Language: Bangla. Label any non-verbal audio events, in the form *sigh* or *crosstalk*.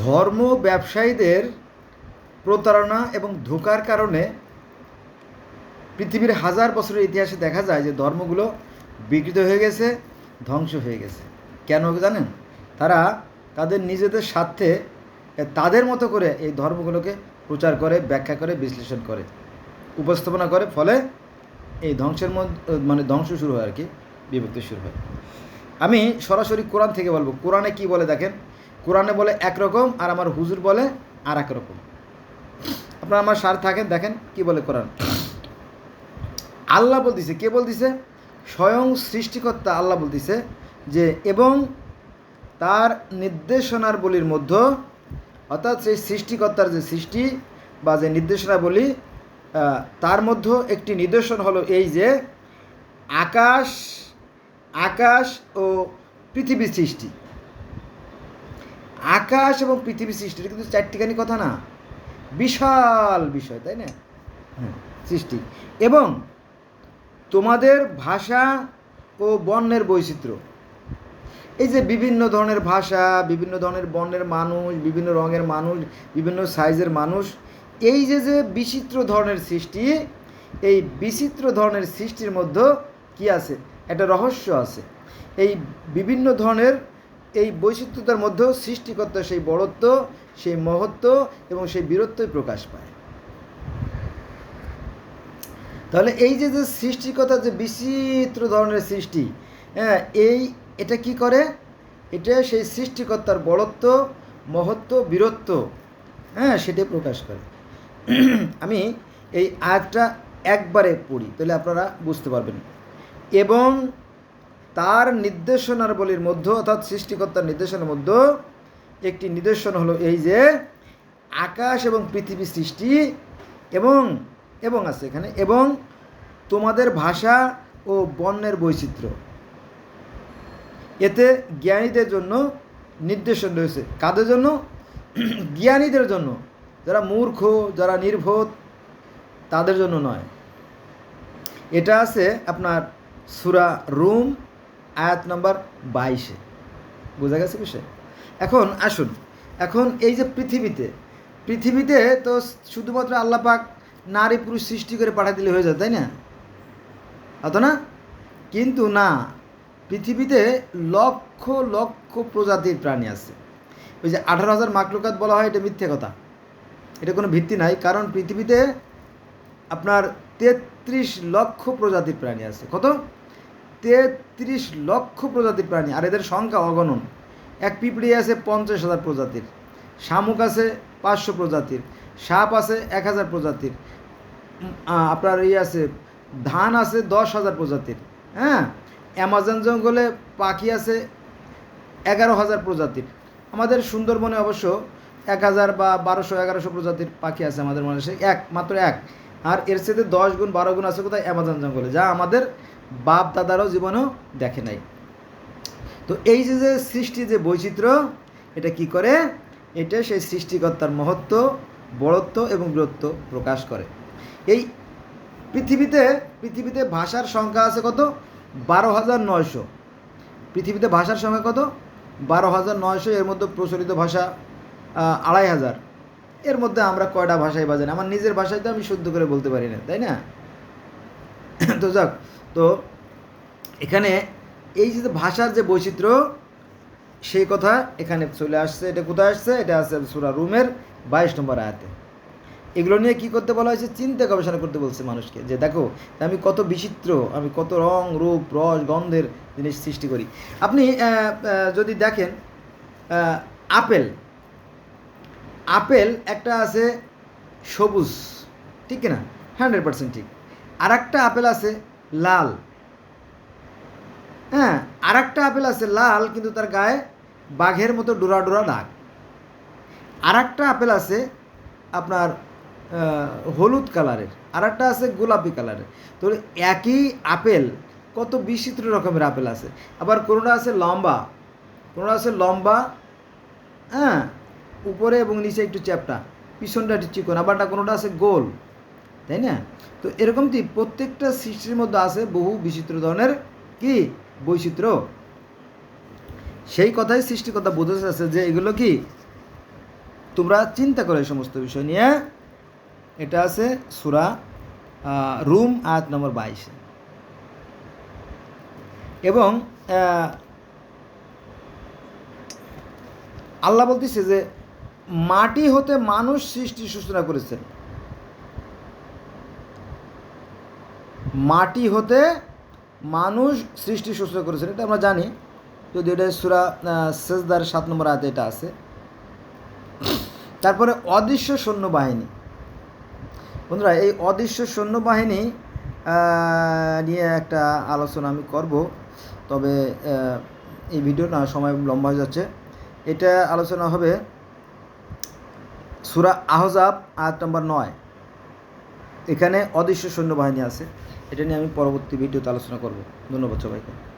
ধর্ম ব্যবসায়ীদের প্রতারণা এবং ধোকার কারণে পৃথিবীর হাজার বছরের ইতিহাসে দেখা যায় যে ধর্মগুলো বিকৃত হয়ে গেছে, ধ্বংস হয়ে গেছে। কেন জানেন? তারা তাদের নিজেদের স্বার্থে তাদের মতো করে এই ধর্মগুলোকে প্রচার করে, ব্যাখ্যা করে, বিশ্লেষণ করে, উপস্থাপনা করে, ফলে এই ধ্বংসের মানে ধ্বংস শুরু হয় আর কি, বিভক্তি শুরু হয়। আমি সরাসরি কোরআন থেকে বলব। কোরআনে কি বলে দেখেন? কোরআনে বলে একরকম আর আমার হুজুর বলে আর এক রকম। আপনারা আমার সার থাকেন, দেখেন কি বলে কোরআন। আল্লাহ বলতেছে, কে বলতেছে? স্বয়ং সৃষ্টিকর্তা আল্লাহ বলতেছে যে, এবং তার নির্দেশনার বলির মধ্যে, অর্থাৎ সেই সৃষ্টিকর্তার যে সৃষ্টি বা যে নির্দেশনা বলি তার মধ্যে একটি নিদর্শন হলো এই যে, আকাশ আকাশ ও পৃথিবী সৃষ্টি। আকাশ এবং পৃথিবী সৃষ্টি কিন্তু চারটিখানি কথা না। বিশাল বিষয়, তাই না? হ্যাঁ সৃষ্টি। এবং তোমাদের ভাষা ও বর্ণের বৈচিত্র্য। এই যে বিভিন্ন ধরনের ভাষা, বিভিন্ন ধরনের বর্ণের মানুষ, বিভিন্ন রঙের মানুষ, বিভিন্ন সাইজের মানুষ, এই যে যে বিচিত্র ধরনের সৃষ্টি, এই বিচিত্র ধরনের সৃষ্টির মধ্যে কি আছে? একটা রহস্য আছে। এই বিভিন্ন ধরনের এই বৈচিত্র্যতার মধ্যেও সৃষ্টিকর্তা সেই বড়ত্ব, সেই মহত্ব এবং সেই বীরত্বই প্রকাশ পায়। তাহলে এই যে যে সৃষ্টিকতা যে বিচিত্র ধরনের সৃষ্টি হ্যাঁ এই এটা কি করে? এটা সেই সৃষ্টিকর্তার বড়ত্ব, মহত্ব, বীরত্ব হ্যাঁ সেটাই প্রকাশ করে। আমি এই আয়াতটা একবারে পড়ি, তাহলে আপনারা বুঝতে পারবেন। এবং তার নির্দেশনার বলির মধ্যে, অর্থাৎ সৃষ্টিকর্তার নির্দেশনার মধ্যে, একটি নিদর্শন হলো এই যে আকাশ এবং পৃথিবী সৃষ্টি এবং এবং আছে এখানে, এবং তোমাদের ভাষা ও বর্ণের বৈচিত্র্য। এতে জ্ঞানীদের জন্য নির্দেশন রয়েছে। কাদের জন্য? *clears throat* জ্ঞানীদের জন্য। যারা মূর্খ, যারা নির্ভোধ তাদের জন্য নয়। এটা আছে আপনার সুরা রুম আয়াত নম্বর বাইশে। বোঝা গেছে বিষয়? এখন আসুন, এখন এই যে পৃথিবীতে পৃথিবীতে তো শুধুমাত্র আল্লাহ পাক নারী পুরুষ সৃষ্টি করে পাঠা দিলে হয়ে যায়, তাই না? অত না? কিন্তু না, পৃথিবীতে লক্ষ লক্ষ প্রজাতির প্রাণী আছে। ওই যে আঠারো হাজার মাকলুকাত বলা হয়, এটা মিথ্যে কথা। এটা কোনো ভিত্তি নাই, কারণ পৃথিবীতে আপনার তেত্রিশ লক্ষ প্রজাতির প্রাণী আছে। কত? তেত্রিশ লক্ষ প্রজাতির প্রাণী, আর এদের সংখ্যা অগণন। এক পিঁপড়ি আছে পঞ্চাশ হাজার প্রজাতির, শামুক আছে পাঁচশো প্রজাতির, সাপ আছে এক হাজার প্রজাতির আপনার ইয়ে আছে, ধান আছে দশ হাজার প্রজাতির হ্যাঁ? অ্যামাজন জঙ্গলে পাখি আছে এগারো হাজার প্রজাতির। আমাদের সুন্দরবনে অবশ্য এক হাজার বা বারোশো এগারোশো প্রজাতির পাখি আছে আমাদের মানুষে এক, মাত্র এক। আর এর সাথে দশ গুণ, বারো গুণ আছে কোথায়? অ্যামাজন জঙ্গলে, যা আমাদের বাপ দাদারও জীবনেও দেখে নাই। তো এই যে যে সৃষ্টি যে বৈচিত্র্য, এটা কি করে? এটা সেই সৃষ্টিকর্তার মহত্ব, বড়ত্ব এবং বীরত্ব প্রকাশ করে। এই পৃথিবীতে পৃথিবীতে ভাষার সংখ্যা আছে কত? বারো হাজার নয়শো। পৃথিবীতে ভাষার সংখ্যা কত? বারো হাজার নয়শো, এর মধ্যে প্রচলিত ভাষা আড়াই হাজার। এর মধ্যে আমরা কয়টা ভাষায় বাজাই আমার নিজের ভাষায় তো আমি শুদ্ধ করে বলতে পারি না, তাই না? তো যাক, তো এখানে এই যে ভাষার যে বৈচিত্র্য, সেই কথা এখানে চলে আসছে। এটা কোথায় আসছে? এটা আছে সুরা রুমের বাইশ নম্বর আয়াতে। এগুলো নিয়ে কী করতে বলা হয়েছে? চিন্তা গবেষণা করতে বলছে মানুষকে যে, দেখো আমি কত বিচিত্র, আমি কত রং, রূপ, রস, গন্ধের জিনিস সৃষ্টি করি। আপনি যদি দেখেন আপেল আপেল একটা আছে সবুজ, ঠিক না হান্ড্রেড পার্সেন্ট ঠিক। আর একটা আপেল আছে লাল। হ্যাঁ আর একটা আপেল আছে লাল, কিন্তু তার গায়ে বাঘের মতো ডোরা ডোরা দাগ। আর একটা আপেল আছে আপনার হলুদ কালারের। আর একটা আছে গোলাপি কালারের। তো একই আপেল, কত বিচিত্র রকমের আপেল আছে। আবার কোনোটা আছে লম্বা? কোনোটা আছে লম্বা? হ্যাঁ উপরে এবং নিচে একটু চ্যাপটা, পিছনটা একটু চিকন আবারটা কোনোটা আছে গোল, তাই না? তো এরকম কি প্রত্যেকটা সৃষ্টির মধ্যে আছে বহু বিচিত্র ধরনের কি বৈচিত্র্য? সেই কথাই সৃষ্টিকর্তা বোঝাতে আছে যে এগুলো কি? তোমরা চিন্তা করো সমস্ত বিষয় নিয়ে। এটা আছে সুরা রুম আয়াত নম্বর বাইশে। এবং আল্লাহ বলতেছে যে মাটি হতে মানুষ সৃষ্টি সূচনা করেছেন মাটি হতে মানুষ সৃষ্টি সূচনা করেছেন এটা আমরা জানি। যদি এটা সুরা সেজদার সাত নম্বর আয়াতে এটা আছে। তারপরে অদৃশ্য সৈন্যবাহিনী। বন্ধুরা, এই অদৃশ্য সৈন্যবাহিনী নিয়ে একটা আলোচনা আমি করব। তবে এই ভিডিও না সময় লম্বা হয়ে যাচ্ছে। এটা আলোচনা হবে সুরা আহজাব, আয়াত নম্বর নয়। এখানে অদৃশ্য সৈন্যবাহিনী আছে। এটা নিয়ে আমি পরবর্তী ভিডিওতে আলোচনা করব। ধন্যবাদ সবাইকে।